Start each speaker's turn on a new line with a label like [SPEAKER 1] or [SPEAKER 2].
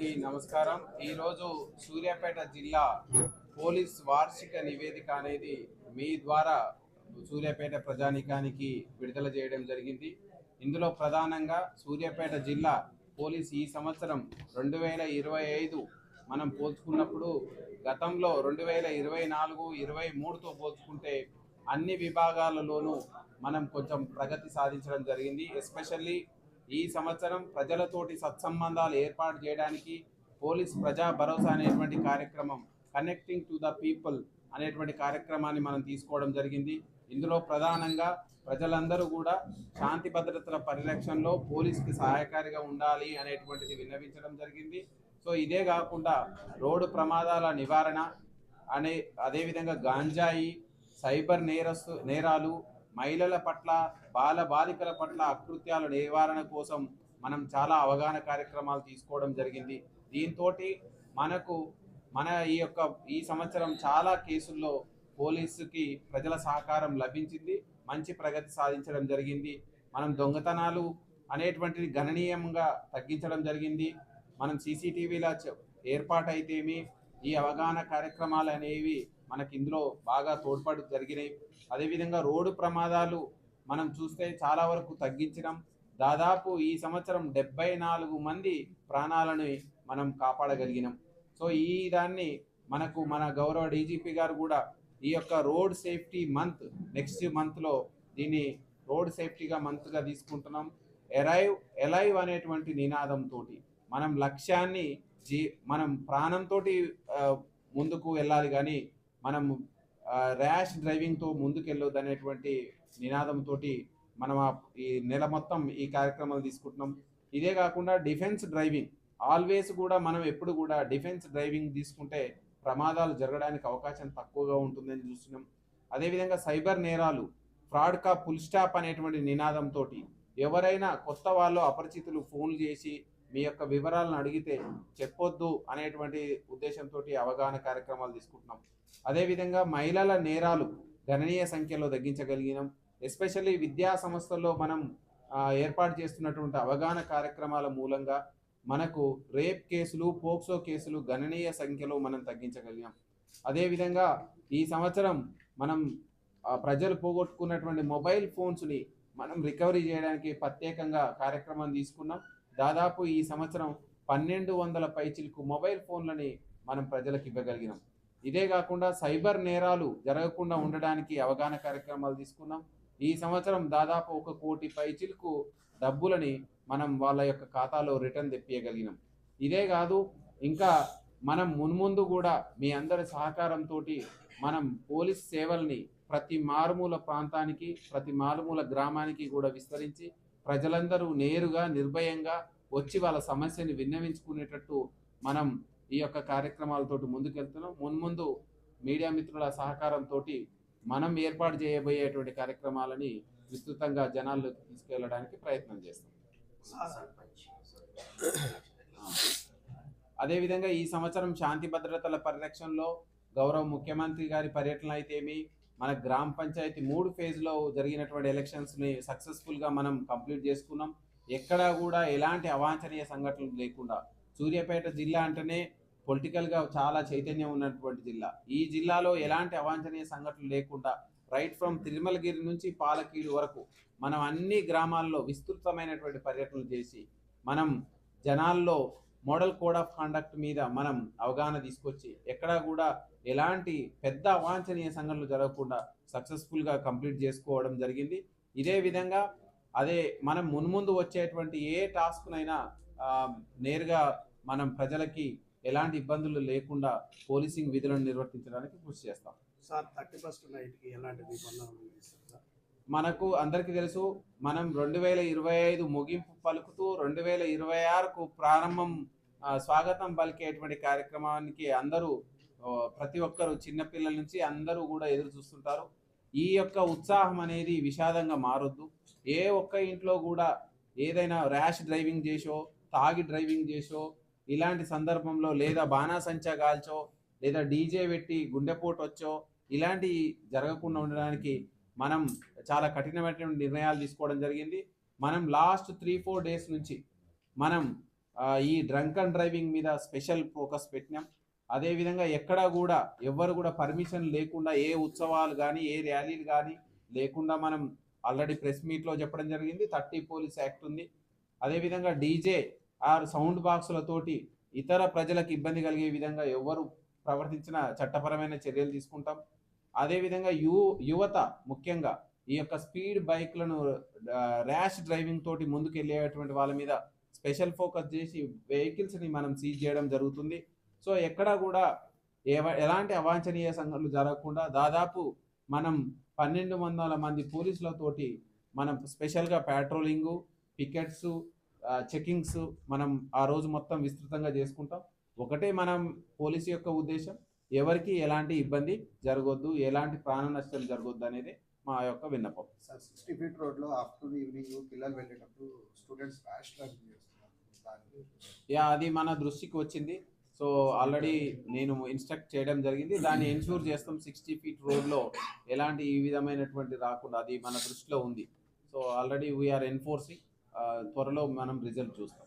[SPEAKER 1] అందరికీ నమస్కారం. ఈరోజు సూర్యాపేట జిల్లా పోలీస్ వార్షిక నివేదిక అనేది మీ ద్వారా సూర్యాపేట ప్రజానికానికి విడుదల చేయడం జరిగింది. ఇందులో ప్రధానంగా సూర్యాపేట జిల్లా పోలీస్ ఈ సంవత్సరం రెండు వేల ఇరవై ఐదు మనం పోల్చుకున్నప్పుడు గతంలో రెండు వేల ఇరవై నాలుగు ఇరవై మూడుతో పోల్చుకుంటే అన్ని విభాగాలలోనూ మనం కొంచెం ప్రగతి సాధించడం జరిగింది. ఎస్పెషల్లీ ఈ సంవత్సరం ప్రజలతోటి సత్సంబంధాలు ఏర్పాటు చేయడానికి పోలీస్ ప్రజా భరోసా అనేటువంటి కార్యక్రమం కనెక్టింగ్ టు ద పీపుల్ అనేటువంటి కార్యక్రమాన్ని మనం తీసుకోవడం జరిగింది. ఇందులో ప్రధానంగా ప్రజలందరూ కూడా శాంతి భద్రతల పరిరక్షణలో పోలీస్కి సహాయకారిగా ఉండాలి అనేటువంటిది విన్నవించడం జరిగింది. సో ఇదే కాకుండా రోడ్డు ప్రమాదాల నివారణ అనే అదేవిధంగా గాంజాయి సైబర్ నేరస్తు నేరాలు మహిళల పట్ల బాల బాలికల పట్ల అకృత్యాల నివారణ కోసం మనం చాలా అవగాహన కార్యక్రమాలు తీసుకోవడం జరిగింది. దీంతో మనకు మన ఈ యొక్క ఈ సంవత్సరం చాలా కేసుల్లో పోలీసుకి ప్రజల సహకారం లభించింది. మంచి ప్రగతి సాధించడం జరిగింది. మనం దొంగతనాలు అనేటువంటిది గణనీయంగా తగ్గించడం జరిగింది. మనం సీసీటీవీల ఏర్పాటైతేమి ఈ అవగాహన కార్యక్రమాలు అనేవి మనకి ఇందులో బాగా తోడ్పాటు జరిగినాయి. అదేవిధంగా రోడ్డు ప్రమాదాలు మనం చూస్తే చాలా వరకు తగ్గించడం దాదాపు ఈ సంవత్సరం డెబ్బై నాలుగు మంది ప్రాణాలను మనం కాపాడగలిగినాం. సో ఈ దాన్ని మనకు మన గౌరవ డీజీపీ గారు కూడా ఈ యొక్క రోడ్ సేఫ్టీ మంత్ నెక్స్ట్ మంత్లో దీన్ని రోడ్ సేఫ్టీగా మంత్గా తీసుకుంటున్నాం. ఎరైవ్ ఎలైవ్ అనేటువంటి నినాదంతో మనం లక్ష్యాన్ని జీ మనం ప్రాణంతో ముందుకు వెళ్ళాలి కానీ మనం ర్యాష్ డ్రైవింగ్తో ముందుకెళ్ళొద్దు అనేటువంటి నినాదంతో మనం ఆ- ఈ నెల మొత్తం ఈ కార్యక్రమాలు తీసుకుంటున్నాం. ఇదే కాకుండా డిఫెన్స్ డ్రైవింగ్. ఆల్వేస్ కూడా మనం ఎప్పుడు కూడా డిఫెన్స్ డ్రైవింగ్ తీసుకుంటే ప్రమాదాలు జరగడానికి అవకాశం తక్కువగా ఉంటుందని చూస్తున్నాం. అదేవిధంగా సైబర్ నేరాలు ఫ్రాడ్ కా ఫుల్ స్టాప్ అనేటువంటి నినాదంతో ఎవరైనా కొత్త వాళ్ళు అపరిచితులు ఫోన్లు చేసి మీ యొక్క వివరాలను అడిగితే చెప్పొద్దు అనేటువంటి ఉద్దేశంతో అవగాహన కార్యక్రమాలు తీసుకుంటున్నాం. అదేవిధంగా మహిళల నేరాలు గణనీయ సంఖ్యలో తగ్గించగలిగినాం. ఎస్పెషల్లీ విద్యా సంస్థల్లో మనం ఏర్పాటు చేస్తున్నటువంటి అవగాహన కార్యక్రమాల మూలంగా మనకు రేప్ కేసులు పోక్సో కేసులు గణనీయ సంఖ్యలో మనం తగ్గించగలిగాం అదేవిధంగా ఈ సంవత్సరం మనం ప్రజలు పోగొట్టుకున్నటువంటి మొబైల్ ఫోన్స్ని మనం రికవరీ చేయడానికి ప్రత్యేకంగా కార్యక్రమం తీసుకున్నాం. దాదాపు ఈ సంవత్సరం పన్నెండు వందల పైచిలకు మొబైల్ ఫోన్లని మనం ప్రజలకు ఇవ్వగలిగినాం. ఇదే కాకుండా సైబర్ నేరాలు జరగకుండా ఉండడానికి అవగాహన కార్యక్రమాలు తీసుకున్నాం. ఈ సంవత్సరం దాదాపు ఒక కోటి పైచిలకు డబ్బులని మనం వాళ్ళ యొక్క ఖాతాలో రిటర్న్ తెప్పియగలిగినాం. ఇదే కాదు ఇంకా మనం మున్ముందు కూడా మీ అందరి సహకారంతో మనం పోలీస్ సేవల్ని ప్రతి మారుమూల ప్రాంతానికి ప్రతి మారుమూల గ్రామానికి కూడా విస్తరించి ప్రజలందరూ నేరుగా నిర్భయంగా వచ్చి వాళ్ళ సమస్యని విన్నవించుకునేటట్టు మనం ఈ యొక్క కార్యక్రమాలతో ముందుకెళ్తున్నాం. మున్ముందు మీడియా మిత్రుల సహకారంతో మనం ఏర్పాటు చేయబోయేటువంటి కార్యక్రమాలని విస్తృతంగా జనాల్లోకి తీసుకెళ్ళడానికి ప్రయత్నం చేస్తాం. అదేవిధంగా ఈ సంవత్సరం శాంతి భద్రతల పరిరక్షణలో గౌరవ ముఖ్యమంత్రి గారి పర్యటన అయితేమి మన గ్రామ పంచాయతీ మూడు ఫేజ్లో జరిగినటువంటి ఎలక్షన్స్ని సక్సెస్ఫుల్గా మనం కంప్లీట్ చేసుకున్నాం. ఎక్కడా కూడా ఎలాంటి అవాంఛనీయ సంఘటనలు లేకుండా సూర్యాపేట జిల్లా అంటేనే పొలిటికల్గా చాలా చైతన్యం ఉన్నటువంటి జిల్లా. ఈ జిల్లాలో ఎలాంటి అవాంఛనీయ సంఘటనలు లేకుండా రైట్ ఫ్రమ్ తిరుమలగిరి నుంచి పాలకీడు వరకు మనం అన్ని గ్రామాల్లో విస్తృతమైనటువంటి పర్యటనలు చేసి మనం జనాల్లో మోడల్ కోడ్ ఆఫ్ కాండక్ట్ మీద మనం అవగాహన తీసుకొచ్చి ఎక్కడా కూడా ఎలాంటి పెద్ద అవాంఛనీయ సంఘటనలు జరగకుండా సక్సెస్ఫుల్గా కంప్లీట్ చేసుకోవడం జరిగింది. ఇదే విధంగా అదే మనం మున్ముందు వచ్చేటువంటి ఏ టాస్క్నైనా నేరుగా మనం ప్రజలకి ఎలాంటి ఇబ్బందులు లేకుండా పోలీసింగ్ విధులను నిర్వర్తించడానికి కృషి చేస్తాం.
[SPEAKER 2] సార్ థర్టీ ఫస్ట్ నైట్కి ఎలాంటి
[SPEAKER 1] మనకు అందరికీ తెలుసు మనం రెండు వేల ఇరవై ఐదు ముగింపు పలుకుతూ రెండు వేల ఇరవై ఆరుకు ప్రారంభం స్వాగతం పలికేటువంటి కార్యక్రమానికి అందరూ ప్రతి ఒక్కరు చిన్నపిల్లల నుంచి అందరూ కూడా ఎదురు చూస్తుంటారు. ఈ యొక్క ఉత్సాహం అనేది విషాదంగా మారొద్దు. ఏ ఒక్క ఇంట్లో కూడా ఏదైనా ర్యాష్ డ్రైవింగ్ చేసో తాగి డ్రైవింగ్ చేసో ఇలాంటి సందర్భంలో లేదా బాణాసంచా కాల్చో లేదా డీజే పెట్టి గుండెపోటు వచ్చో ఇలాంటి జరగకుండా ఉండడానికి మనం చాలా కఠినమైన నిర్ణయాలు తీసుకోవడం జరిగింది. మనం లాస్ట్ త్రీ ఫోర్ డేస్ నుంచి మనం ఈ డ్రంక్ అండ్ డ్రైవింగ్ మీద స్పెషల్ ఫోకస్ పెట్టినాం. అదేవిధంగా ఎక్కడా కూడా ఎవ్వరు కూడా పర్మిషన్ లేకుండా ఏ ఉత్సవాలు కానీ ఏ ర్యాలీలు కానీ లేకుండా మనం ఆల్రెడీ ప్రెస్ మీట్లో చెప్పడం జరిగింది. థర్టీ పోలీస్ యాక్ట్ ఉంది. అదేవిధంగా డీజే ఆర్ సౌండ్ బాక్సులతోటి ఇతర ప్రజలకు ఇబ్బంది కలిగే విధంగా ఎవరు ప్రవర్తించిన చట్టపరమైన చర్యలు తీసుకుంటాం. అదేవిధంగా యు యువత ముఖ్యంగా ఈ యొక్క స్పీడ్ బైక్లను ర్యాష్ డ్రైవింగ్ తోటి ముందుకు వెళ్ళేటువంటి వాళ్ళ మీద స్పెషల్ ఫోకస్ చేసి వెహికల్స్ని మనం సీజ్ చేయడం జరుగుతుంది. సో ఎక్కడా కూడా ఎవ- ఎలాంటి అవాంఛనీయ సంఘటనలు జరగకుండా దాదాపు మనం పన్నెండు వందల మంది పోలీసులతోటి మనం స్పెషల్గా ప్యాట్రోలింగు పికెట్స్ చెకింగ్స్ మనం ఆ రోజు మొత్తం విస్తృతంగా చేసుకుంటాం. ఒకటే మనం పోలీసు యొక్క ఉద్దేశం. ఎవరికి ఎలాంటి ఇబ్బంది జరగొద్దు ఎలాంటి ప్రాణ నష్టం జరగొద్దు అనేది మా యొక్క విన్నపం.
[SPEAKER 3] సార్ సిక్స్టీ ఫీట్ రోడ్లో ఆఫ్టర్నూన్ ఈవినింగ్ పిల్లలు వెళ్ళేటప్పుడు స్టూడెంట్స్
[SPEAKER 1] యా అది మన దృష్టికి వచ్చింది. సో ఆల్రెడీ నేను ఇన్స్ట్రక్ట్ చేయడం జరిగింది. దాన్ని ఎన్ష్యూర్ చేస్తాం సిక్స్టీ ఫీట్ రోడ్లో. ఎలాంటి ఈ విధమైనటువంటి రాకుండా అది మన దృష్టిలో ఉంది. సో ఆల్రెడీ వీఆర్ ఎన్ఫోర్సింగ్ త్వరలో మనం రిజల్ట్ చూస్తాం.